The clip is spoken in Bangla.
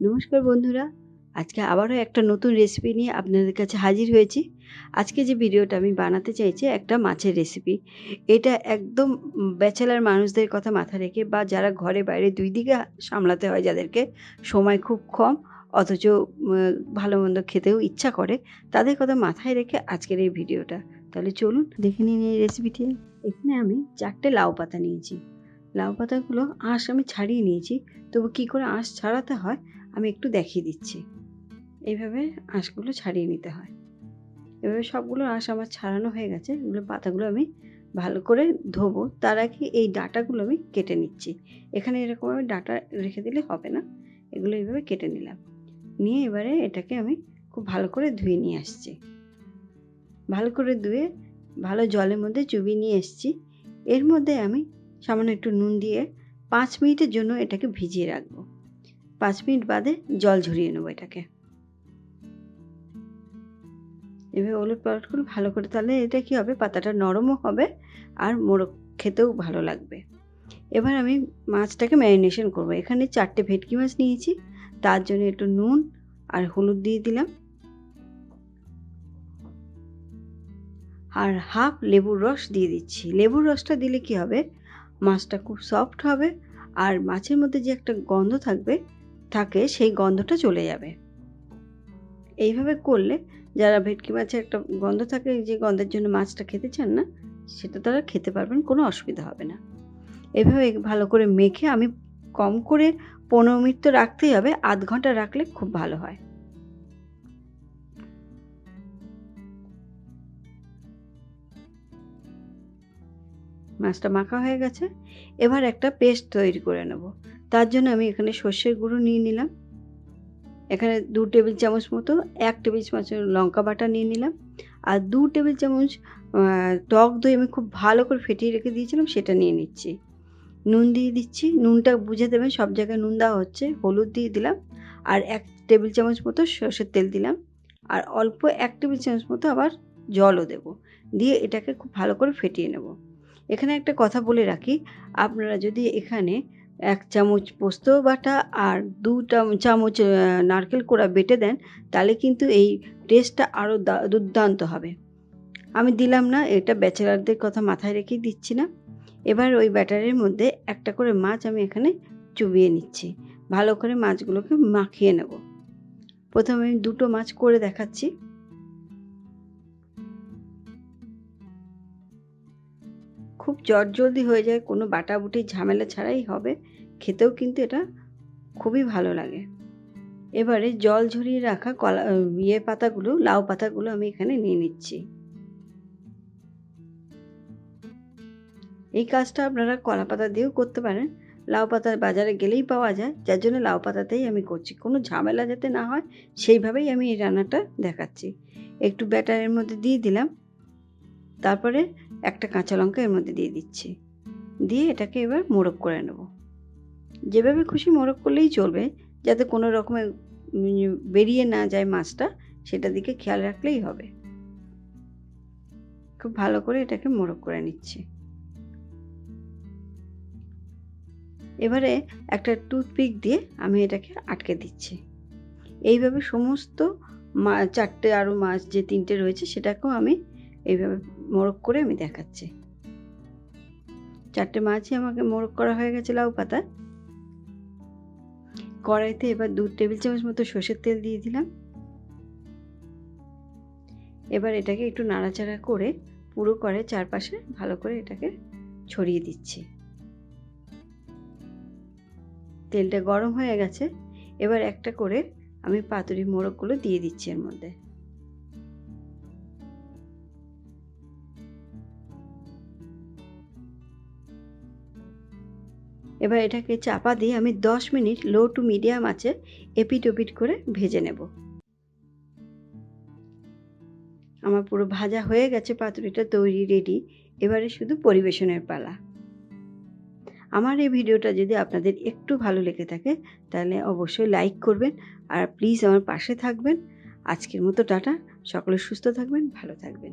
নমস্কার বন্ধুরা, আজকে আবারও একটা নতুন রেসিপি নিয়ে আপনাদের কাছে হাজির হয়েছি। আজকে যে ভিডিওটা আমি বানাতে চাইছি, একটা মাছের রেসিপি এটা একদম ব্যাচেলার মানুষদের কথা মাথায় রেখে বা যারা ঘরে বাইরে দুই দিকে সামলাতে হয়, যাদেরকে সময় খুব কম, অথচ ভালো মন্দ খেতেও ইচ্ছা করে, তাদের কথা মাথায় রেখে আজকের এই ভিডিওটা তাহলে চলুন দেখে নিন এই রেসিপিটি এখানে আমি চারটে লাউ পাতা নিয়েছি। লাউ পাতাগুলো আঁশ আমি ছাড়িয়ে নিয়েছি, তবু কী করে আঁশ ছাড়াতে হয় আমি একটু দেখিয়ে দিচ্ছি। এইভাবে আঁশগুলো ছাড়িয়ে নিতে হয়। এভাবে সবগুলো আঁশ আমার ছাড়ানো হয়ে গেছে, এগুলো পাতাগুলো আমি ভালো করে ধোবো। তার আগে এই ডাটাগুলো আমি কেটে নিচ্ছি। এখানে এরকমভাবে ডাটা রেখে দিলে হবে না, এগুলো এইভাবে কেটে নিলাম। নিয়ে এবারে এটাকে আমি খুব ভালো করে ধুয়ে নিয়ে আসছি। ভালো করে ধুয়ে ভালো জলের মধ্যে চুবিয়ে নিয়ে এসেছি। এর মধ্যে আমি সামান্য একটু নুন দিয়ে পাঁচ মিনিটের জন্য এটাকে ভিজিয়ে রাখব। পাঁচ মিনিট বাদে জল ঝরিয়ে নেব এটাকে। এভাবে ওলট পালট করে ভালো করে তাহলে এটা কি হবে? পাতাটা নরমও হবে আর মোড়ক খেতেও ভালো লাগবে। এবার আমি মাছটাকে ম্যারিনেশন করব। এখানে চারটে ভেটকি মাছ নিয়েছি। তার জন্য একটু নুন আর হলুদ দিয়ে দিলাম। আর হাফ লেবুর রস দিয়ে দিচ্ছি। লেবুর রসটা দিলে কি হবে? মাছটা খুব সফট হবে আর মাছের মধ্যে যে একটা গন্ধ থাকবে, থাকে সেই গন্ধটা চলে যাবে। এইভাবে করলে যারা ভেটকি মাছের একটা গন্ধ থাকে, যে গন্ধের জন্য মাছটা খেতে চান না, সেটা তারা খেতে পারবেন, কোনো অসুবিধা হবে না। এভাবে ভালো করে মেখে আমি কম করে পনেরো মিনিট তো রাখতেই হবে, আধ ঘণ্টা রাখলে খুব ভালো হয়। মাছটা মাখা হয়ে গেছে। এবার একটা পেস্ট তৈরি করে নেব। তার জন্য আমি এখানে সর্ষের গুঁড়ো নিয়ে নিলাম। এখানে দু টেবিল চামচ মতো, এক টেবিল চামচ লঙ্কা বাটা নিয়ে নিলাম। আর দু টেবিল চামচ টক দই আমি খুব ভালো করে ফেটিয়ে রেখে দিয়েছিলাম, সেটা নিয়ে নিচ্ছি। নুন দিয়ে দিচ্ছি। নুনটা বুঝে দেবেন, সব জায়গায় নুন দেওয়া হচ্ছে। হলুদ দিয়ে দিলাম। আর এক টেবিল চামচ মতো সর্ষের তেল দিলাম। আর অল্প এক টেবিল চামচ মতো আবার জলও দেব। দিয়ে এটাকে খুব ভালো করে ফেটিয়ে নেব। এখানে একটা কথা বলে রাখি, আপনারা যদি এখানে এক চামচ পোস্ত বাটা আর দু চামচ নারকেল কোড়া বেটে দেন, তাহলে কিন্তু এই টেস্টটা আরও দুর্দান্ত হবে। আমি দিলাম না, এটা ব্যাচেলারদের কথা মাথায় রেখেই দিচ্ছি না। এবার ওই ব্যাটারের মধ্যে একটা করে মাছ আমি এখানে চুবিয়ে নিচ্ছি। ভালো করে মাছগুলোকে মাখিয়ে নেব। প্রথমে আমি দুটো মাছ করে দেখাচ্ছি। খুব জলদি হয়ে যায়, কোনো বাটাবুটি ঝামেলা ছাড়াই হবে। খেতেও কিন্তু এটা খুবই ভালো লাগে। এবারে জল ঝরিয়ে রাখা কলা ইয়ে পাতাগুলো, লাউ পাতাগুলো আমি এখানে নিয়ে নিচ্ছি। এই কাজটা আপনারা কলা পাতা দিয়েও করতে পারেন। লাউ পাতা বাজারে গেলেই পাওয়া যায়, যার জন্য লাউ পাতাতেই আমি করছি। কোনো ঝামেলা যাতে না হয়, সেইভাবেই আমি এই রান্নাটা দেখাচ্ছি। একটু ব্যাটারের মধ্যে দিয়ে দিলাম। তারপরে একটা কাঁচা লঙ্কা এর মধ্যে দিয়ে দিচ্ছি। দিয়ে এটাকে এবার মোড়ক করে নেব। যেভাবে খুশি মোড়ক করলেই চলবে যাতে কোনো রকমের উম, বেরিয়ে না যায় মাছটা সেটা দিকে খেয়াল রাখলেই হবে। খুব ভালো করে এটাকে মোড়ক করে নিচ্ছি। এবারে একটা টুথপিক দিয়ে আমি এটাকে আটকে দিচ্ছি। এইভাবে সমস্ত মা চারটে আরও মাছ যে তিনটে রয়েছে সেটাকেও আমি এইভাবে মোড়ক করে আমি দেখাচ্ছি। চারটে মাছই আমাকে মোড়ক করা হয়ে গেছে লাউ পাতা। কড়াইতে এবার দু টেবিল চামচ মতো সর্ষের তেল দিয়ে দিলাম। এবার এটাকে একটু নাড়াচাড়া করে পুরো করে চারপাশে ভালো করে এটাকে ছড়িয়ে দিচ্ছি। তেলটা গরম হয়ে গেছে। এবার একটা করে আমি পাতুরি মোড়কগুলো দিয়ে দিচ্ছি এর মধ্যে। এবার এটাকে চাপা দিয়ে আমি দশ মিনিট লো টু মিডিয়াম আছে এপিট ওপিট করে ভেজে নেব। আমার পুরো ভাজা হয়ে গেছে, পাতুরিটা তৈরি রেডি এবারে শুধু পরিবেশনের পালা। আমার এই ভিডিওটা যদি আপনাদের একটু ভালো লেগে থাকে, তাহলে অবশ্যই লাইক করবেন আর প্লিজ আমার পাশে থাকবেন। আজকের মতো টাটা, সকলে সুস্থ থাকবেন, ভালো থাকবেন।